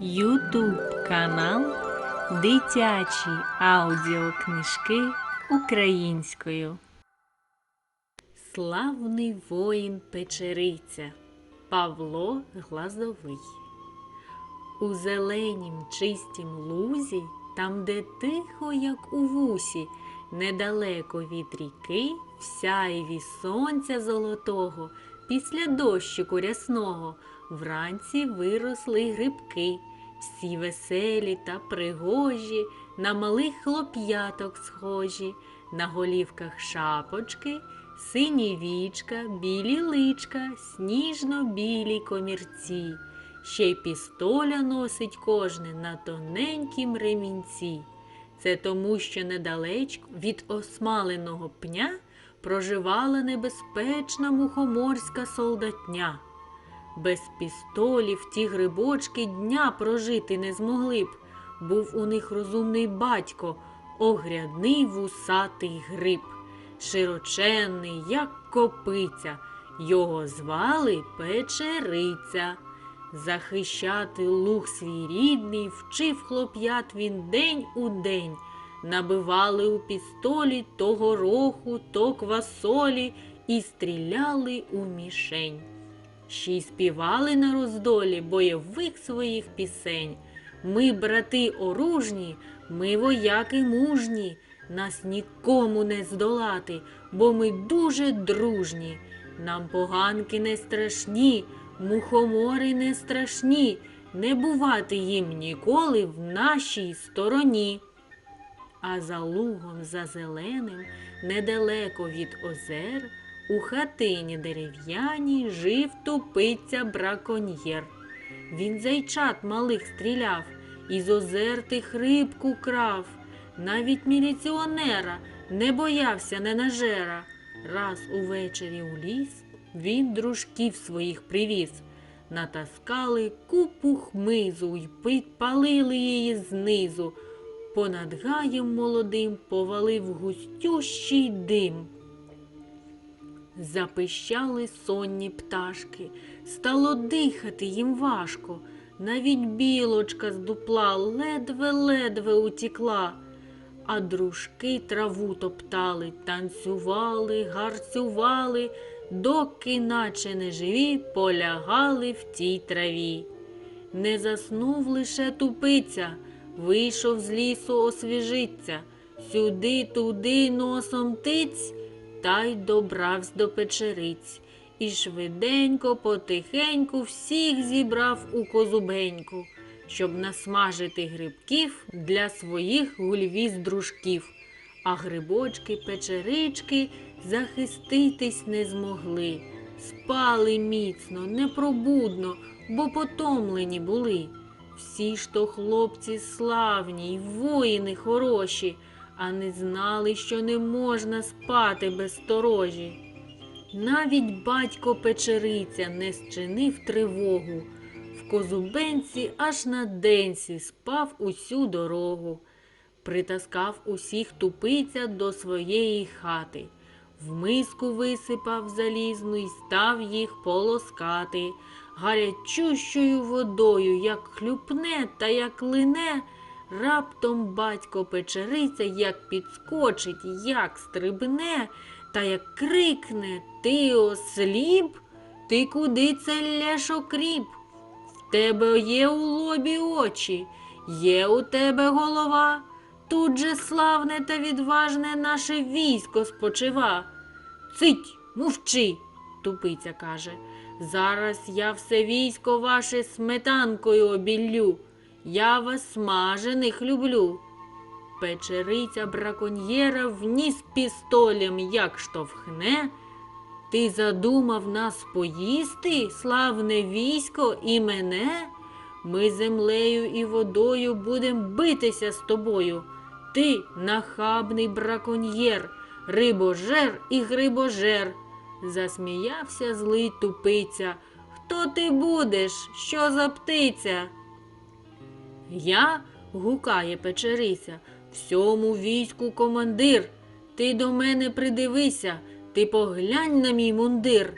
Ютуб канал Дитячі аудіокнижки українською. Славний воїн Печериця Павло Глазовий. У зеленім чистім лузі, там, де тихо, як у вусі, недалеко від ріки, в сяйві сонця золотого, після дощику рясного, вранці виросли грибки, всі веселі та пригожі, на малих хлоп'яток схожі, на голівках шапочки, сині вічка, білі личка, сніжно-білі комірці. Ще й пістоля носить кожне на тоненькім ремінці. Це тому, що недалечко від осмаленого пня проживала небезпечна мухоморська солдатня. Без пістолів ті грибочки дня прожити не змогли б. Був у них розумний батько, огрядний вусатий гриб, широченний, як копиця. Його звали Печериця. Захищати луг свій рідний вчив хлоп'ят він день у день. Набивали у пістолі то гороху, то квасолі і стріляли у мішень. Ще й співали на роздолі бойових своїх пісень. Ми, брати оружні, ми вояки мужні, нас нікому не здолати, бо ми дуже дружні. Нам поганки не страшні, мухомори не страшні, не бувати їм ніколи в нашій стороні. А за лугом за зеленим, недалеко від озер, у хатині дерев'яній жив тупиця браконьєр. Він зайчат малих стріляв, із озер тих рибку крав. Навіть міліціонера не боявся ненажера. Раз увечері у ліс він дружків своїх привіз. Натаскали купу хмизу й підпалили її знизу. Понад гаєм молодим повалив густющий дим. Запищали сонні пташки, стало дихати їм важко. Навіть білочка з дупла ледве-ледве утікла, а дружки траву топтали, танцювали, гарцювали, доки, наче неживі, полягали в тій траві. Не заснув лише тупиця, вийшов з лісу освіжиться, сюди туди носом тиць, та й добравсь до печериць. І швиденько, потихеньку всіх зібрав у козубеньку, щоб насмажити грибків для своїх гульвіз дружків. А грибочки, печерички захиститись не змогли. Спали міцно, непробудно, бо потомлені були. Всі ж то хлопці славні й воїни хороші, а не знали, що не можна спати без сторожі. Навіть батько печериця не зчинив тривогу. В козубенці аж на денці спав усю дорогу. Притаскав усіх тупиця до своєї хати. В миску висипав залізну й став їх полоскати. Гарячущою водою, як хлюпне та як лине, раптом батько печериця як підскочить, як стрибне, та як крикне Ти осліп? Ти куди це лєш окріп? В тебе є у лобі очі, є у тебе голова. Тут же славне та відважне наше військо спочива. Цить, мовчи, тупиця каже. Зараз я все військо ваше сметанкою обіллю. Я вас смажених люблю. Печериця браконьєра вніс пістолем, як штовхне. Ти задумав нас поїсти, славне військо і мене? Ми землею і водою будем битися з тобою. Ти нахабний браконьєр, рибожер і грибожер. Засміявся злий тупиця. Хто ти будеш? Що за птиця? Я, гукає печериця, всьому війську командир. Ти до мене придивися, ти поглянь на мій мундир.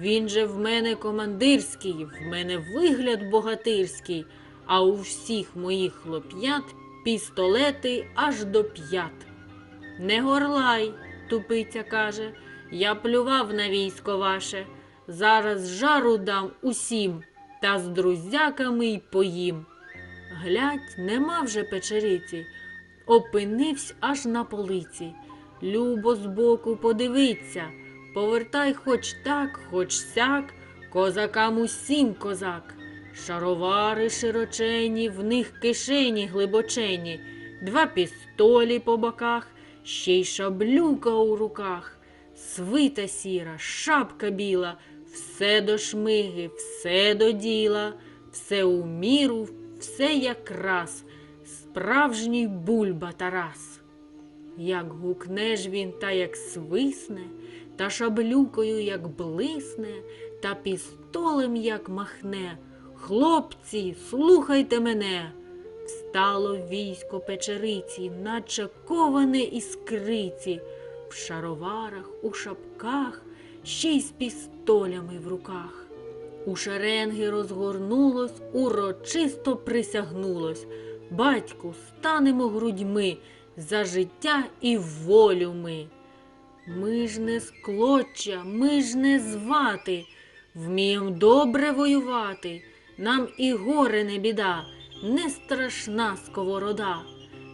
Він же в мене командирський, в мене вигляд богатирський, а у всіх моїх хлоп'ят пістолети аж до п'ят. Не горлай, тупиця каже, я плював на військо ваше. Зараз жару дам усім, та з друзяками й поїм. Глядь, нема вже печериці, опинився аж на полиці. Любо збоку подивиться, повертай хоч так, хоч сяк, козакам усім козак. Шаровари широчені, в них кишені глибочені, два пістолі по боках, ще й шаблюка у руках, свита сіра, шапка біла, все до шмиги, все до діла, все у міру, все якраз, справжній бульба Тарас. Як гукне ж він та як свисне, та шаблюкою як блисне, та пістолем як махне. Хлопці, слухайте мене. Встало військо печериці, наче коване іскриці, в шароварах, у шапках, ще й з пістолями в руках. У шеренги розгорнулось, урочисто присягнулось. Батьку, станемо грудьми за життя і волю ми. Ми ж не з клоча, ми ж не звати, вмієм добре воювати, нам і горе не біда, не страшна сковорода.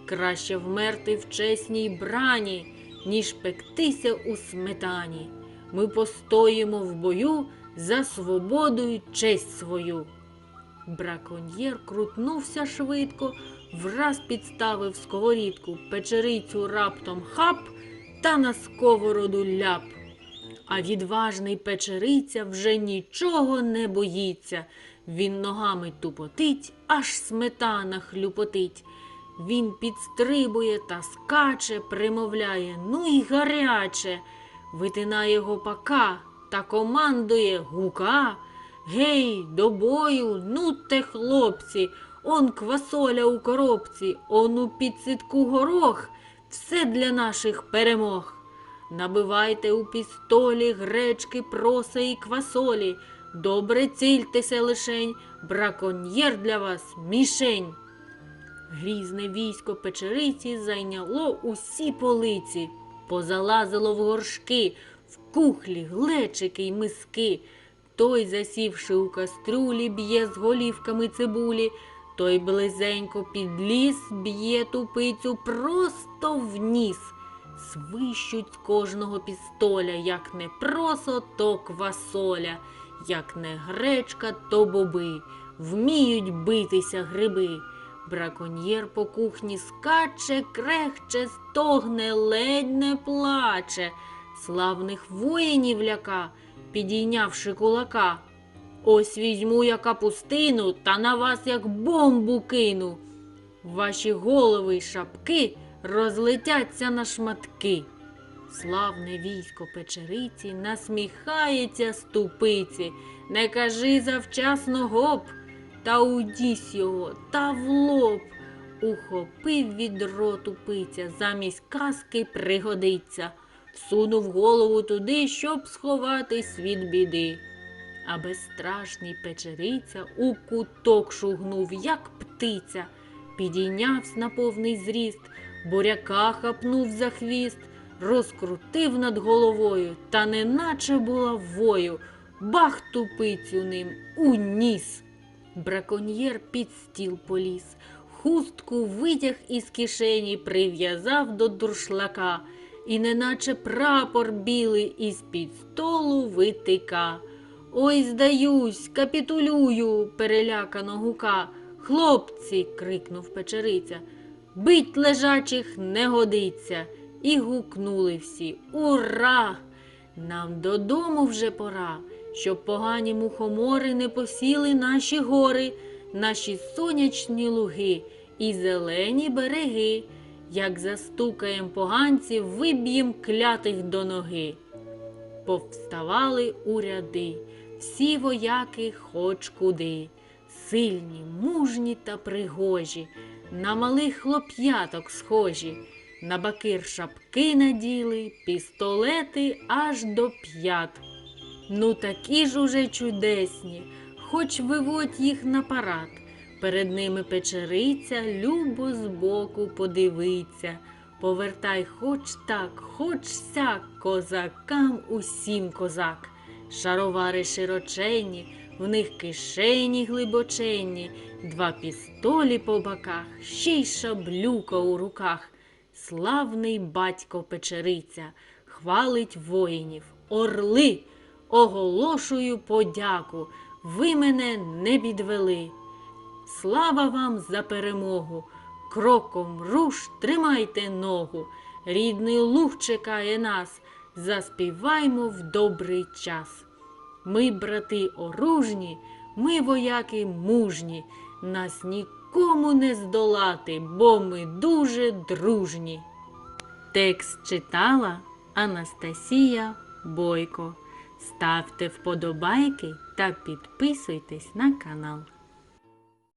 Краще вмерти в чесній брані, ніж пектися у сметані. Ми постоїмо в бою за свободу й честь свою. Браконьєр крутнувся швидко, враз підставив сковорідку, печерицю раптом хап та на сковороду ляп. А відважний печериця вже нічого не боїться. Він ногами тупотить, аж сметана хлюпотить. Він підстрибує та скаче, примовляє ну й гаряче, витинає гопака та командує гука. Гей, до бою, ну те хлопці, он квасоля у коробці, он у підситку горох, все для наших перемог. Набивайте у пістолі гречки, проса і квасолі, добре цільтеся лишень, браконьєр для вас мішень. Грізне військо печериці зайняло усі полиці, позалазило в горшки, в кухлі, глечики й миски. Той, засівши у кастрюлі, б'є з голівками цибулі, той близенько під ліс б'є тупицю просто в ніс. Свищуть з кожного пістоля, як не просо, то квасоля, як не гречка, то боби. Вміють битися гриби. Браконьєр по кухні скаче, крехче, стогне, ледь не плаче. Славних воїнів ляка, підійнявши кулака. Ось візьму я капустину та на вас як бомбу кину. Ваші голови й шапки розлетяться на шматки. Славне військо печериці насміхається ступиці. Не кажи завчасно гоп, та удісь його та в лоб. Ухопив відро тупиця, замість каски пригодиться, всунув голову туди, щоб сховатись від біди. А безстрашний печериця у куток шугнув, як птиця, підійнявсь на повний зріст, буряка хапнув за хвіст, розкрутив над головою, та неначе була вою, бах тупицю ним у ніс. Браконьєр під стіл поліз, хустку витяг із кишені, прив'язав до дуршлака, і неначе прапор білий із-під столу витика. Ой, здаюсь, капітулюю, перелякано гука. Хлопці, крикнув печериця, бить лежачих не годиться. І гукнули всі Ура! Нам додому вже пора, щоб погані мухомори не посіли наші гори, наші сонячні луги і зелені береги. Як застукаєм поганців, виб'єм клятих до ноги. Повставали у ряди, всі вояки хоч куди, сильні, мужні та пригожі, на малих хлоп'яток схожі, на бакир шапки наділи, пістолети аж до п'ят. Ну такі ж уже чудесні, хоч виводь їх на парад. Перед ними печериця, любо збоку подивиться. Повертай хоч так, хоч сяк, козакам усім козак. Шаровари широченні, в них кишені глибоченні, два пістолі по боках, ще й шаблюка у руках. Славний батько печериця, хвалить воїнів, орли, оголошую подяку, ви мене не підвели. Слава вам за перемогу! Кроком руш, тримайте ногу. Рідний луг чекає нас, заспіваймо в добрий час. Ми, брати оружні, ми вояки мужні, нас нікому не здолати, бо ми дуже дружні. Текст читала Анастасія Бойко. Ставте вподобайки та підписуйтесь на канал.